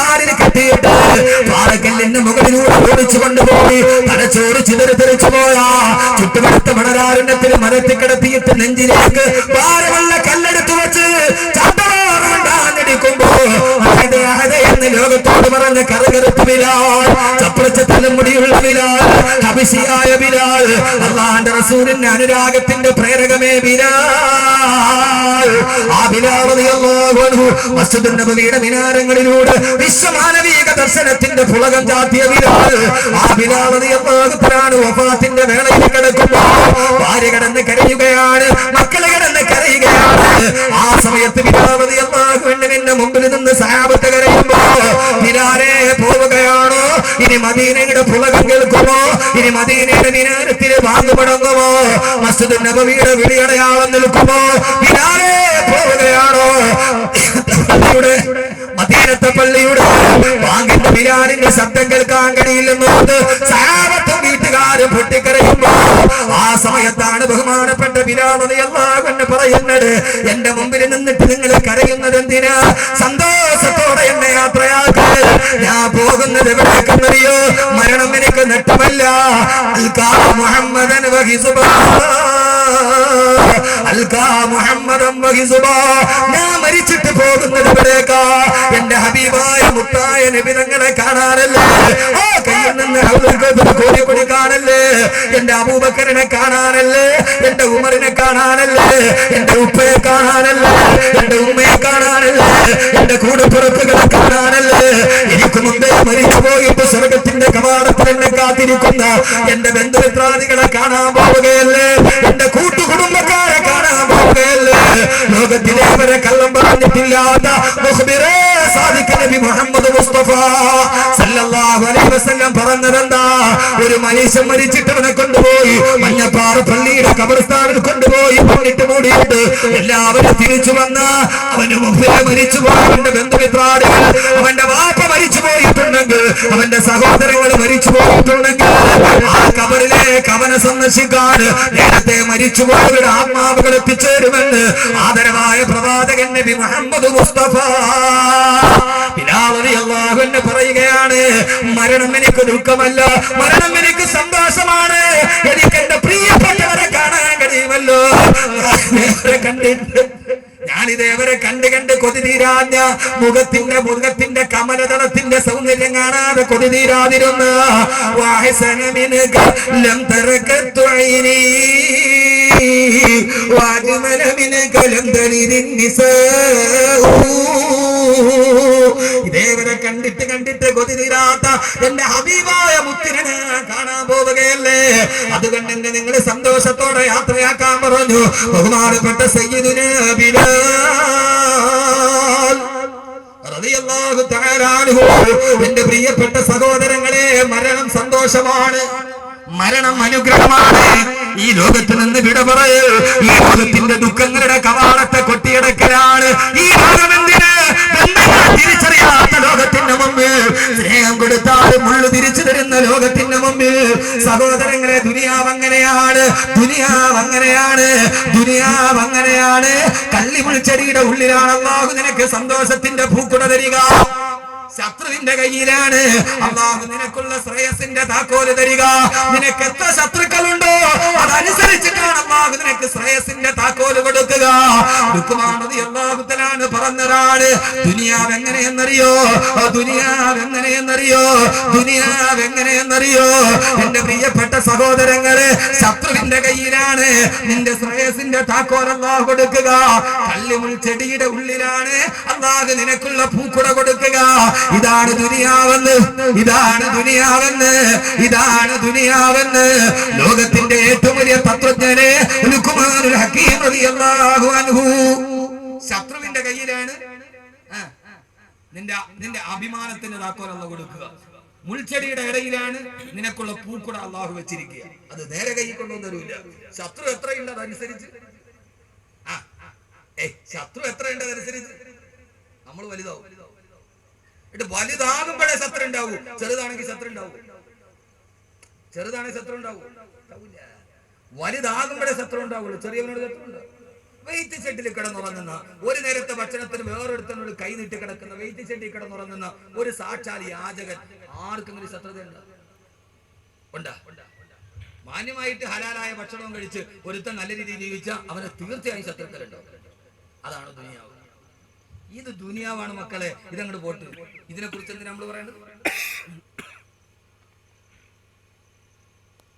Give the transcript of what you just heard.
കാലിൽ കെട്ടിയിട്ട് പാറക്കല്ലിന്റെ മുകളിലൂടെ ഓടിച്ചു കൊണ്ടുപോയി. തലച്ചോറ് ചിതറി തെറിച്ചു പോയാ. ചുറ്റുപടുത്ത മണരാരണ്യത്തിൽ മരത്തിൽ കിടത്തിയിട്ട് നെഞ്ചിലേക്ക് ഭാരമുള്ള കല്ലെടുത്തു വെച്ച് അഹദേ എന്ന് ലോകത്തോട് പറഞ്ഞ കറുകറുത്ത് ബിലാൽ അനുരാഗത്തിന്റെ പ്രേരകമേ ബിലാൽ മിനാരങ്ങളിലൂടെ വിശ്വമാനവീക ദർശനത്തിന്റെ പുളകം ചാത്തിയ ബിലാൽ ആ ബിലാൽ വഫാത്തിന്റെ വേളയിൽ കിടക്കുമ്പോൾ ഭാര്യ കിടന്ന് കരയുകയാണ് മക്കളെ കിടന്ന് കരയുകയാണ് ആ സമയത്ത് ബിലാൽ റളിയല്ലാഹു അൻഹുവിന്റെ മുമ്പിൽ നിന്ന് സഹാബത്ത് കരയുമ്പോ ബിലാലെ പോവുകയാണോ ഇനി മദീനയുടെ പുളകം കേൾക്കുമോ? ഇനി മദീനയുടെ നിനാരത്തിൽ വാങ്ങു മുടങ്ങുമോ? മസ്ജിദ് നബവിയുടെ വിളിയടയാളം നിൽക്കുമോ? പോവുകയാണോ? മദീനത്തെ പള്ളിയുടെ വാങ്ങിന്റെ ബിരാനിന്റെ ശബ്ദം കേൾക്കാൻ കഴിയില്ലെന്നുള്ളത് ആ സമയത്താണ് ബഹുമാനപ്പെട്ട പറയുന്നത്. എന്റെ മുമ്പിൽ നിന്നിട്ട് നിങ്ങൾ കരയുന്നത് എന്തിനാ? സന്തോഷത്തോടെ എന്നെ യാത്രയാക്കുക ഞാൻ പോകുന്നത് എനിക്ക് വഹിസുബാ ഞാൻ മരിച്ചിട്ട് പോകുന്നത് എന്റെ ഹബീബായ മുത്തായ നബിതങ്ങളെ കാണാനല്ലേ? ആ കയ്യിൽ നിന്ന് എന്റെ അബൂബക്കറിനെ കാണാനല്ലേ? എന്റെ ഉമറിനെ കാണാനല്ലേ? എന്റെ ഉപ്പയെ കാണാനല്ലേ? എന്നെ കാത്തിരിക്കുന്ന എന്റെ ബന്ധുമിത്രാദികളെ കാണാൻ പോവുകയല്ലേ എന്റെ കൂട്ടുകുടുംബക്കാരെ കാണാൻ പോവുകയല്ലേ ലോകത്തിലെ അവരെ കള്ളം പറഞ്ഞിട്ടില്ലാത്ത മുഖ്ബിറേ സാദിഖ് നബി മുഹമ്മദ് മുസ്തഫ സല്ലല്ലാഹു അലൈഹി വസല്ലം പറഞ്ഞതെന്താ? ഒരു മനുഷ്യൻ മരിച്ചിട്ട് അവനെ കൊണ്ടുപോയി മഞ്ഞപ്പാറ പള്ളിയുടെ കബർസ്ഥാനിൽ കൊണ്ടുപോയി പള്ളിട്ട് മൂടിയിട്ട് എല്ലാവരും തിരിച്ചു വന്ന മുമ്പിലെ മരിച്ചു പോയ അവന്റെ അവന്റെ വാപ്പ മരിച്ചു പോയിട്ടുണ്ടെങ്കിൽ അവന്റെ സഹോദരങ്ങൾ മരിച്ചു പോയിട്ടുണ്ടെങ്കിൽ അവനെ സന്ദർശിക്കാൻ നേരത്തെ മരിച്ചുപോയവരുടെ ആത്മാവുകൾ എത്തിച്ചേരുമെന്ന് ആദരവായ പ്രവാചകൻ നബി മുഹമ്മദ് മുസ്തഫ പറയുകയാണ് മരണം എനിക്ക് ദുഃഖമല്ല മരണം എനിക്ക് സന്തോഷമാണ്. എനിക്ക് എന്റെ പ്രിയപ്പെട്ടവരെ കാണാൻ കഴിയുമല്ലോ. ഞാനിവരെ കണ്ടിട്ട് ഞാനിതേവരെ കണ്ട് കണ്ട് കൊതി തീരാഞ്ഞ മുഖത്തിന്റെ മുഖത്തിന്റെ കമലതളത്തിന്റെ സൗന്ദര്യം കാണാതെ കൊതി തീരാതിരുന്ന തറക്കത്തു വാജ്മല മിനുക ലം തരിരിൻ ഇതേവരെ കണ്ടിട്ട് കണ്ടിട്ട് കൊതി തീരാത്ത എന്റെ ഹബീബായ മുത്തിനെ കാണാൻ പോവുകയല്ലേ? അതുകൊണ്ട് എന്നെ നിങ്ങൾ സന്തോഷത്തോടെ യാത്രയാക്കാൻ പറഞ്ഞു. ബഹുമാനപ്പെട്ട സയ്യിദിന് ബിലാൽ. എന്റെ പ്രിയപ്പെട്ട സഹോദരങ്ങളെ മരണം സന്തോഷമാണ്. മരണം അനുഗ്രഹമാണ്. ഈ ലോകത്ത് നിന്ന് വിട പറയൽ ഈ ലോകത്തിന്റെ ദുഃഖങ്ങളുടെ കവാടത്തെ കൊട്ടിയടക്കലാണ് ഈ ലോകം എന്തിന്? ബന്ധങ്ങൾ തിരിച്ചറിയാത്ത ലോകത്തിന്റെ മുമ്പ്? സ്നേഹം കൊടുത്താൽ മുള്ളു തിരിച്ചു തരുന്ന ലോകത്തിന്റെ മുമ്പ്. സഹോദരങ്ങളെ ദുനിയാവ് അങ്ങനെയാണ് ദുനിയാവ് അങ്ങനെയാണ് ദുനിയാവ് അങ്ങനെയാണ് കള്ളിമുൾച്ചെടിയുടെ ഉള്ളിലാണ് അള്ളാഹു നിനക്ക് സന്തോഷത്തിന്റെ പൂക്കുട തരിക. ശത്രുവിന്റെ കയ്യിലാണ്. അള്ളാഹു നിനക്കുള്ള ശ്രേയസിന്റെ താക്കോൽ തരിക. നിനക്ക് എത്ര ശത്രുക്കളുണ്ടോ നിനക്ക് ശ്രേയസിന്റെ താക്കോൽ കൊടുക്കുക. ാണ് പറഞ്ഞൊരാൾ ദുനിയാവെങ്ങനെയെന്നറിയോ? ദുനിയാവ് എങ്ങനെയെന്നറിയോ ആ ദുനിയാവ് എങ്ങനെയെന്നറിയോ ദുനിയാവ് എങ്ങനെയെന്നറിയോ എന്റെ പ്രിയപ്പെട്ട സഹോദരങ്ങൾ ശത്രുവിന്റെ കയ്യിലാണ് നിന്റെ ശ്രേയസിന്റെ താക്കോൽ അള്ളാഹു കൊടുക്കുക. കള്ളിമുൾ ചെടിയുടെ ഉള്ളിലാണ് അള്ളാഹു നിനക്കുള്ള പൂക്കുട കൊടുക്കുക. ഇതാണ് ദുനിയാവെന്ന് ഇതാണ് ദുനിയാവെന്ന് ഇതാണ് ദുനിയാവെന്ന്. ലോകത്തിന്റെ ഏറ്റവും വലിയ തത്വജ്ഞനെ അൻഹു. ശത്രുവിന്റെ കയ്യിലാണ്. നിന്റെ നിന്റെ അഭിമാനത്തിന് താക്കോലല്ല കൊടുക്കുക. മുൾച്ചെടിയുടെ ഇടയിലാണ് നിനക്കുള്ള പൂക്കുട അള്ളാഹു വെച്ചിരിക്കുക. അത് നേരെ കൈ കൊണ്ടൊന്നും തരൂല. ശത്രു എത്രയുണ്ട് അതനുസരിച്ച്? ആ ഏയ് ശത്രു എത്രയുണ്ട് അതനുസരിച്ച്? നമ്മൾ വലുതാവും. എന്നിട്ട് വലുതാകുമ്പോഴേ ശത്രു ഉണ്ടാവൂ ചെറുതാണെങ്കിൽ ശത്രു ഉണ്ടാവും ചെറുതാണെങ്കിൽ ശത്രു ഉണ്ടാവും. വലുതാകുമ്പോഴേ ശത്രു ഉണ്ടാവുള്ളൂ ചെറിയവനോട് ശത്രു ഉണ്ടാവും വെയിറ്റ് ഷെഡിൽ കിടന്നുറങ്ങുന്ന ഒരു നേരത്തെ ഭക്ഷണത്തിന് വേറൊരുത്തനോട് കൈ നീട്ടി കിടക്കുന്ന. വെയിറ്റ് ഷെഡിൽ കിടന്നുറങ്ങുന്ന ഒരു സാക്ഷാൽ യാചകൻ. ആർക്കെങ്കിലും ശത്രുതയുണ്ട് ഉണ്ടാ? മാന്യമായിട്ട് ഹലാലായ ഭക്ഷണവും കഴിച്ച് ഒരുത്തൻ നല്ല രീതിയിൽ ജീവിച്ച അവന് തീർച്ചയായും ശത്രുക്കളുണ്ടോ? അതാണ് ദുനിയാവ്. ഇത് ദുനിയാവാണ് മക്കളെ. ഇതങ്ങോട്ട് പോട്ട്. ഇതിനെ കുറിച്ച് എന്തിനാ നമ്മൾ പറയുന്നത്